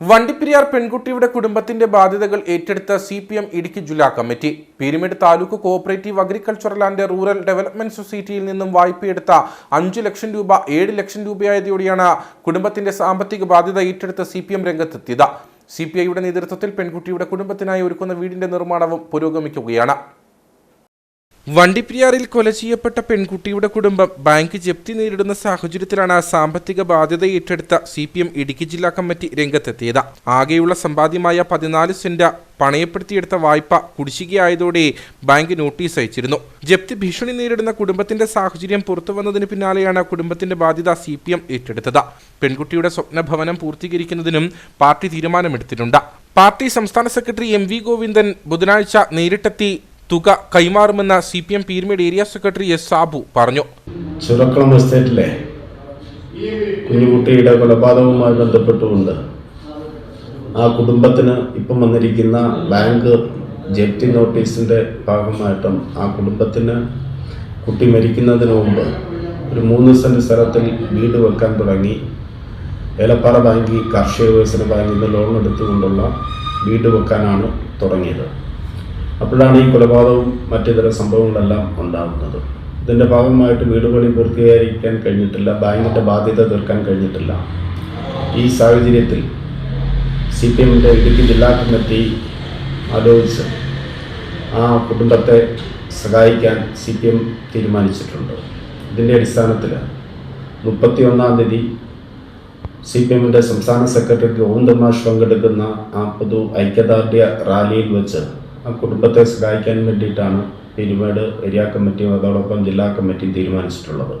വണ്ടിപ്പെരിയാർ പെൺകുട്ടിയുടെ കുടുംബത്തിന്റെ ബാധ്യതകൾ ഏറ്റെടുത്ത സി പി എം ഇടുക്കി ജില്ലാ committee. Peermade taluk cooperative agricultural and rural development സൊസൈറ്റിയിൽ നിന്നും വായ്പയെടുത്ത അഞ്ചു ലക്ഷം രൂപ ഏഴ് ലക്ഷം രൂപയായതോടെയാണ് കുടുംബത്തിന്റെ സാമ്പത്തിക ബാധ്യത ഏറ്റെടുത്ത സി പി എം രംഗത്തെത്തിയത്. സി പി ഐയുടെ നേതൃത്വത്തിൽ പെൺകുട്ടിയുടെ കുടുംബത്തിനായി ഒരുക്കുന്ന വീടിന്റെ നിർമ്മാണവും പുരോഗമിക്കുകയാണ്. വണ്ടിപ്പെരിയാറിൽ കൊല ചെയ്യപ്പെട്ട പെൺകുട്ടിയുടെ കുടുംബം ബാങ്ക് ജപ്തി നേരിടുന്ന സാഹചര്യത്തിലാണ് സാമ്പത്തിക ബാധ്യത ഏറ്റെടുത്ത സി പി എം ഇടുക്കി ജില്ലാ കമ്മിറ്റി രംഗത്തെത്തിയത്. ആകെയുള്ള സമ്പാദ്യമായ പതിനാല് സെന്റ് പണയപ്പെടുത്തിയെടുത്ത വായ്പ കുടിശ്ശികയായതോടെ ബാങ്ക് നോട്ടീസ് അയച്ചിരുന്നു. ജപ്തി ഭീഷണി നേരിടുന്ന കുടുംബത്തിന്റെ സാഹചര്യം പുറത്തു വന്നതിന് പിന്നാലെയാണ് കുടുംബത്തിന്റെ ബാധ്യത സി പി എം ഏറ്റെടുത്തത്. പെൺകുട്ടിയുടെ സ്വപ്നഭവനം പൂർത്തീകരിക്കുന്നതിനും പാർട്ടി തീരുമാനമെടുത്തിട്ടുണ്ട്. പാർട്ടി സംസ്ഥാന സെക്രട്ടറി എം വി ഗോവിന്ദൻ ബുധനാഴ്ച നേരിട്ടെത്തി തുക കൈമാറുമെന്ന് C P M Peermade area secretary S Sabu പറഞ്ഞു. ചുരക്കളം എസ്റ്റേറ്റിലെ കുഞ്ഞുകുട്ടിയുടെ കൊലപാതകവുമായി ബന്ധപ്പെട്ടുകൊണ്ട് ആ കുടുംബത്തിന് ഇപ്പം വന്നിരിക്കുന്ന ബാങ്ക് ജപ്തി നോട്ടീസിന്റെ ഭാഗമായിട്ടും ആ കുടുംബത്തിന് കുട്ടി മരിക്കുന്നതിന് മുമ്പ് ഒരു മൂന്ന് സെന്റ് സ്ഥലത്തിൽ വീട് വെക്കാൻ തുടങ്ങി. ഏലപ്പാറ ബാങ്കിൽ കാർഷിക വികസന ബാങ്കിൽ നിന്ന് ലോൺ എടുത്തുകൊണ്ടുള്ള വീട് വെക്കാനാണ് തുടങ്ങിയത്. അപ്പോഴാണ് ഈ കൊലപാതകവും മറ്റിതര സംഭവങ്ങളെല്ലാം ഉണ്ടാകുന്നത് ഇതിന്റെ ഭാഗമായിട്ട് വീടുപണി പൂർത്തീകരിക്കാൻ കഴിഞ്ഞിട്ടില്ല ബാങ്കിന്റെ ബാധ്യത തീർക്കാൻ കഴിഞ്ഞിട്ടില്ല. ഈ സാഹചര്യത്തിൽ സി പി എമ്മിന്റെ ഇടുക്കി ജില്ലാ കമ്മിറ്റി ആലോചിച്ച് ആ കുടുംബത്തെ സഹായിക്കാൻ സി പി എം തീരുമാനിച്ചിട്ടുണ്ട്. ഇതിന്റെ അടിസ്ഥാനത്തിൽ മുപ്പത്തി ഒന്നാം തീയതി സി പി എമ്മിന്റെ സംസ്ഥാന സെക്രട്ടറി ഗോവിന്ദമാഷ് പങ്കെടുക്കുന്ന ആ പൊതു ഐക്യദാർഢ്യ റാലിയിൽ വെച്ച് ആ കുടുംബത്തെ സഹായിക്കാൻ വേണ്ടിയിട്ടാണ് പെരുമേട് ഏരിയ കമ്മിറ്റിയും അതോടൊപ്പം ജില്ലാ കമ്മിറ്റിയും തീരുമാനിച്ചിട്ടുള്ളത്.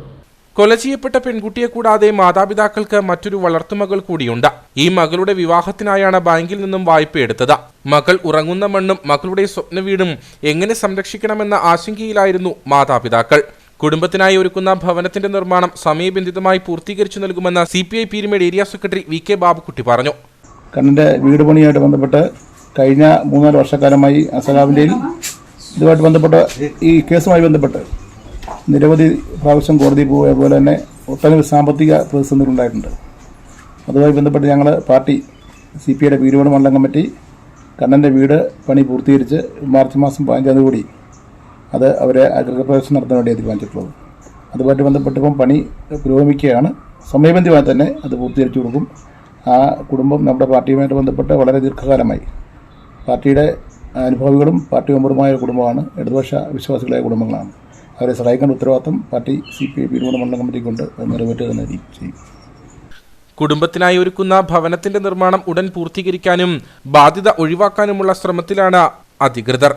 കൊല ചെയ്യപ്പെട്ട പെൺകുട്ടിയെ കൂടാതെ മാതാപിതാക്കൾക്ക് മറ്റൊരു വളർത്തുമകൾ കൂടിയുണ്ട്. ഈ മകളുടെ വിവാഹത്തിനായാണ് ബാങ്കിൽ നിന്നും വായ്പ എടുത്തത്. മകൾ ഉറങ്ങുന്ന മണ്ണും മകളുടെ സ്വപ്ന വീടും എങ്ങനെ സംരക്ഷിക്കണമെന്ന ആശങ്കയിലായിരുന്നു മാതാപിതാക്കൾ. കുടുംബത്തിനായി ഒരുക്കുന്ന ഭവനത്തിന്റെ നിർമ്മാണം സമയബന്ധിതമായി പൂർത്തീകരിച്ചു നൽകുമെന്ന് C P I Peermade area secretary V K Babukkutty പറഞ്ഞു. കണ്ണന്റെ വീട് പണിയായിട്ട് ബന്ധപ്പെട്ട് കഴിഞ്ഞ മൂന്നാൽ വർഷക്കാലമായി അസലാബിന്റെയിൽ ഇതുമായിട്ട് ബന്ധപ്പെട്ട ഈ കേസുമായി ബന്ധപ്പെട്ട് നിരവധി പ്രാവശ്യം കോടതി പോകുക അതുപോലെ തന്നെ ഒട്ടനവധി സാമ്പത്തിക പ്രതിസന്ധികൾ ഉണ്ടായിട്ടുണ്ട്. അതുമായി ബന്ധപ്പെട്ട് ഞങ്ങൾ പാർട്ടി സി പി ഐയുടെ വീടുപണി മണ്ഡലം കമ്മിറ്റി കണ്ണന്റെ വീട് പണി പൂർത്തീകരിച്ച് മാർച്ച് മാസം പതിനഞ്ചാം തീയതി കൂടി അത് അവരെ അഗ്രഹപ്രവേശനം നടത്താൻ വേണ്ടി തീരുമാനിച്ചിട്ടുള്ളത്. അതുമായിട്ട് ബന്ധപ്പെട്ടിപ്പം പണി പുരോഗമിക്കുകയാണ്. സമയബന്ധിമായി തന്നെ അത് പൂർത്തീകരിച്ചു കൊടുക്കും. ആ കുടുംബം നമ്മുടെ പാർട്ടിയുമായിട്ട് ബന്ധപ്പെട്ട് വളരെ ദീർഘകാലമായി പാർട്ടിയുടെ അനുഭവികളും പാർട്ടി മെമ്പറുമായ കുടുംബമാണ് ഇടതുപക്ഷ വിശ്വാസികളായ കുടുംബങ്ങളാണ്. അവരെ സഹായിക്കേണ്ട ഉത്തരവാദിത്തം പാർട്ടി സി പി ഐ പീരുമണ മണ്ഡലം കമ്മിറ്റിക്കൊണ്ട്. നിറവേറ്റുക തന്നെ ചെയ്യും കുടുംബത്തിനായി ഒരുക്കുന്ന ഭവനത്തിന്റെ നിർമ്മാണം ഉടൻ പൂർത്തീകരിക്കാനും ബാധ്യത ഒഴിവാക്കാനുമുള്ള ശ്രമത്തിലാണ് അധികൃതർ.